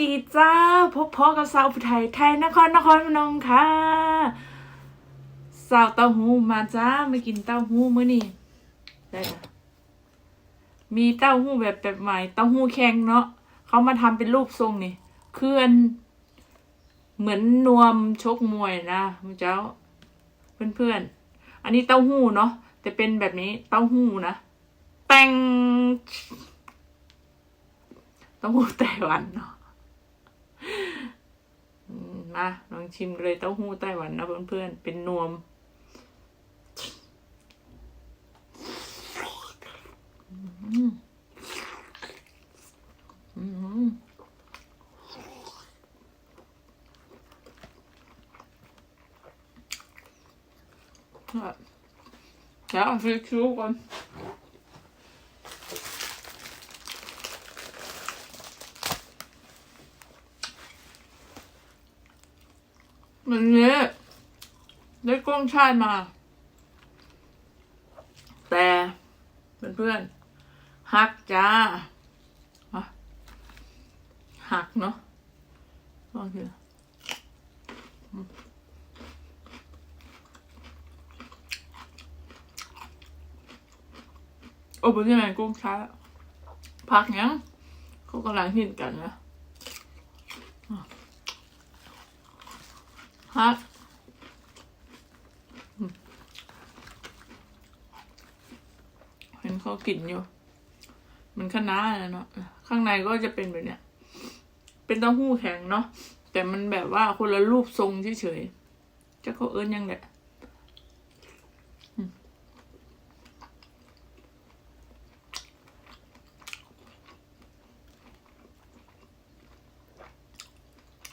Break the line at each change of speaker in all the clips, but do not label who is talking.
ดีจ้า พบพ่อกับสาวผู้ไทยไทยนครนครพนมค่ะ สาวเต้าหู้มาจ้ามากินเต้าหู้มื้อนี้ได้ค่ะมีเต้าหู้แบบแบบใหม่ เต้าหู้แข็งเนาะเขามาทำเป็นรูปทรงนี่คืออันเหมือนนวมชกมวยนะมุเจ้า เพื่อนๆ อันนี้เต้าหู้เนาะแต่เป็นแบบนี้เต้าหู้นะแตงเต้าหู้ไต้หวันเนาะ มาลองชิมเลยเต้าหู้ไต้หวันนะเพื่อนๆเป็นนวม อืมอืมเดี๋ยวเอาฟิชชูก่อน วันนี้ได้กล้องชาติมา แต่เพื่อนๆหักจ้าหักเนาะโอเคอืมโอ้เป็นยังไงกุ้งช้าพักยังเขากำลังหินกันนะ ฮักเห็นเขากินอยู่ มันคณะนะเนาะข้างในก็จะเป็นแบบเนี้ย เป็นเต้าหู้แข็งเนาะแต่มันแบบว่าคนละรูปทรงเฉยๆจะเขาเอิ้นยังแหละอืม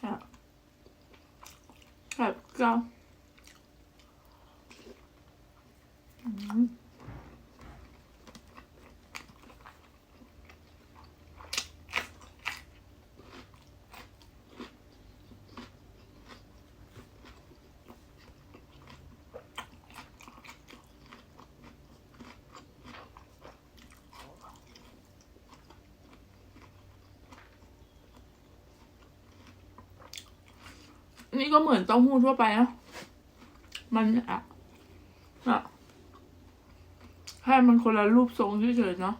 อะ แนี่ก็เหมือนเต้าหู้ทั่วไปนะมันอะอะแค่มันคนละรูปทรงเฉยๆเนาะ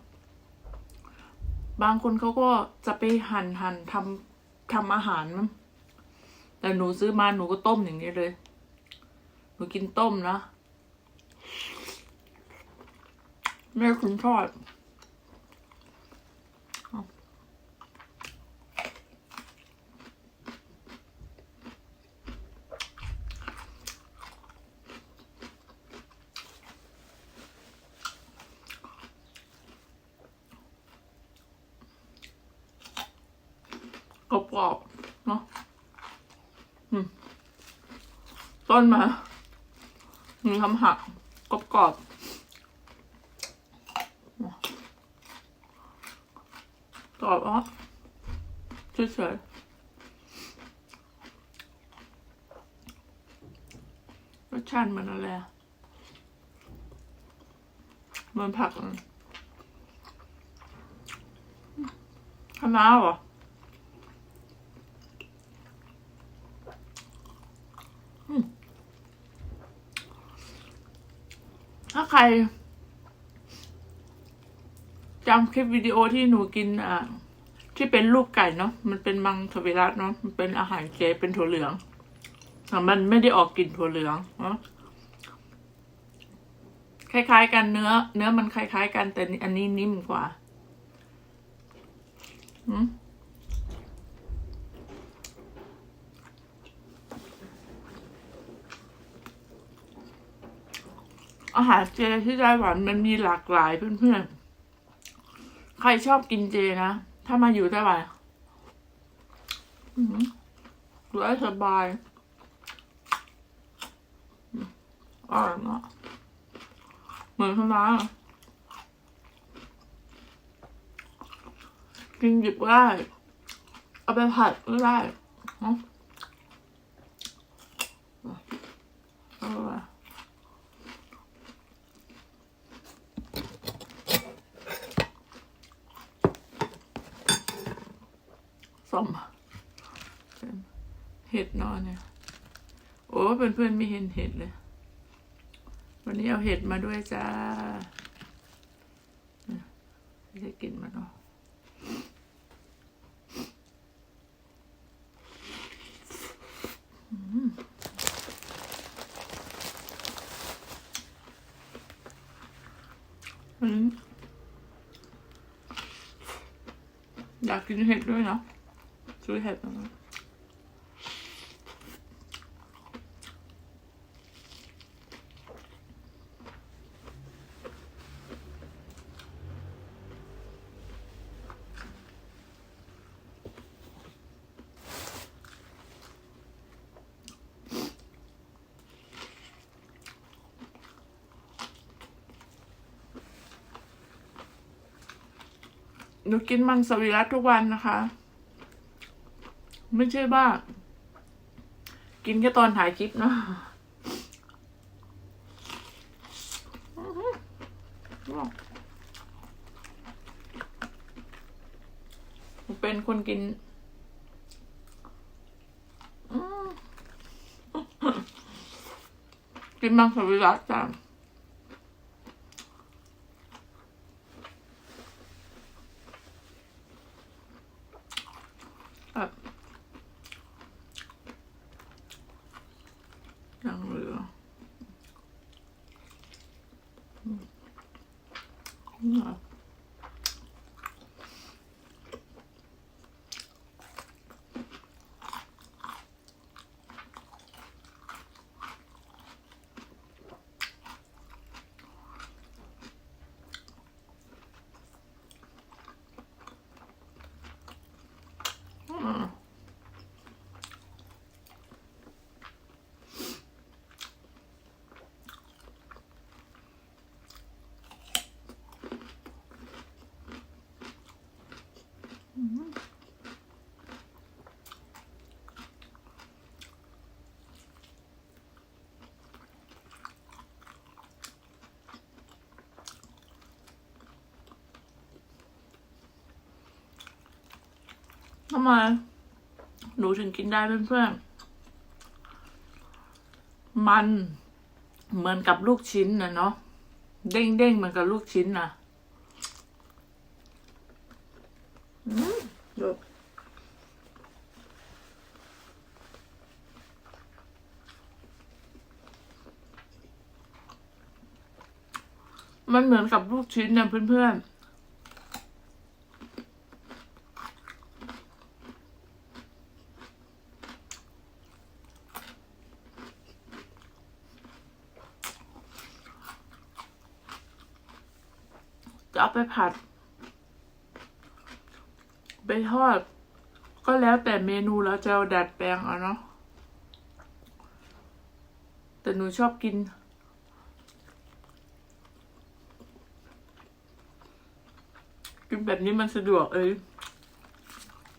บางคนเขาก็จะไปหั่นหั่นทำทำอาหารมั้งแต่หนูซื้อมาหนูก็ต้มอย่างนี้เลย หนูกินต้มนะแม่คุณทอด กรอบเนาะต้นมามีคำหักกรอบๆกรอบอะเฉยๆรสชาติเหมือนอะไรเหมือนผักอะคะน้าเหรอ ใครจำคลิปวิดีโอที่หนูกินอะที่เป็นลูกไก่เนาะมันเป็นมังสวิรัตเนาะมันเป็นอาหารเจเป็นถั่วเหลืองแต่มันไม่ได้ออกกลิ่นถั่วเหลืองเนาะคล้ายๆ กันเนื้อ เนื้อมันคล้ายๆ กันแต่อันนี้นิ่มกว่าอืม อาหารเจที่ไต้หวันมันมีหลากหลายเพื่อนๆ ใครชอบกินเจนะ ถ้ามาอยู่ไต้หวันอืมอยู่ได้สบายอร่อยมากเหมือนข้าวน้ากินหยิบก็ได้ เอาไปผัดก็ได้อร่อย ส้ม เห็ดนอนเนี่ย โอ้เพื่อนๆไม่เห็นเห็ดเลย วันนี้เอาเห็ดมาด้วยจ้าไม่ได้กินมันเนาะอืมอืมอยากกินเห็ดด้วยเนาะซื้อเห็ดมา หนูกินมังสวิรัตทุกวันนะคะ ไม่ใช่ว่ากินแค่ตอนถ่ายคลิปเนาะเป็นคนกินกินมังสวิรัตจ้ะ ยังเห ทำไม หนูถึงกินได้เพื่อนๆ มันเหมือนกับลูกชิ้นนะเนาะ เด้งเด้งเหมือนกับลูกชิ้นนะอืมดูมันเหมือนกับลูกชิ้นนะเพื่อนๆ เอาไปผัด ไปทอด ก็แล้วแต่เมนูแล้วจะเอาดัดแปลงเอาเนาะแต่หนูชอบกิน กินแบบนี้มันสะดวกเอ้ย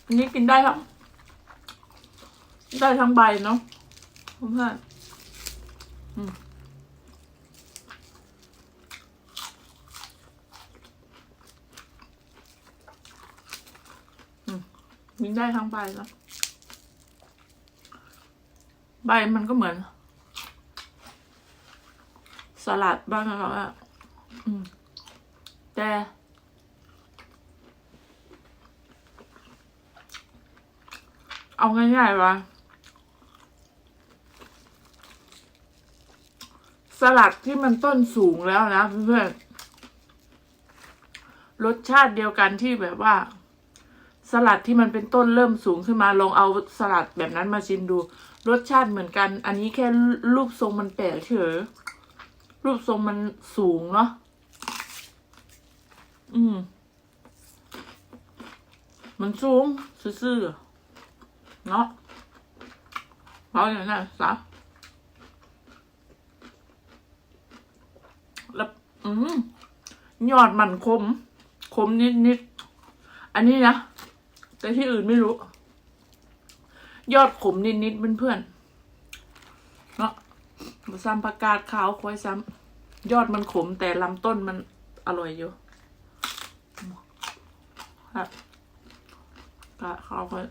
อันนี้กินได้ทั้งได้ทั้งใบเนาะเพื่อนอืม กินได้ทั้งใบแล้วใบมันก็เหมือน สลัดบ้างนะครับว่าอืมแต่เอาง่ายๆว่าสลัดที่มันต้นสูงแล้วนะเพื่อนๆรสชาติเดียวกันที่แบบว่า สลัดที่มันเป็นต้นเริ่มสูงขึ้นมาลองเอาสลัดแบบนั้นมาชิมดู รสชาติเหมือนกัน อันนี้แค่รูปทรงมันแปลกเฉยรูปทรงมันสูงเนาะอืม มันสูงซื่อๆเนาะเอาอย่างนั้นซะแล้วอืมยอดมันคม คมนิดๆอันนี้นะ แต่ที่อื่นไม่รู้ ยอดขมนิดๆเพื่อนๆเนาะมาซ้ำผักกาดขาวคอยซ้ำยอดมันขมแต่ลำต้นมันอร่อยอยู่ครับกาดขาวคอย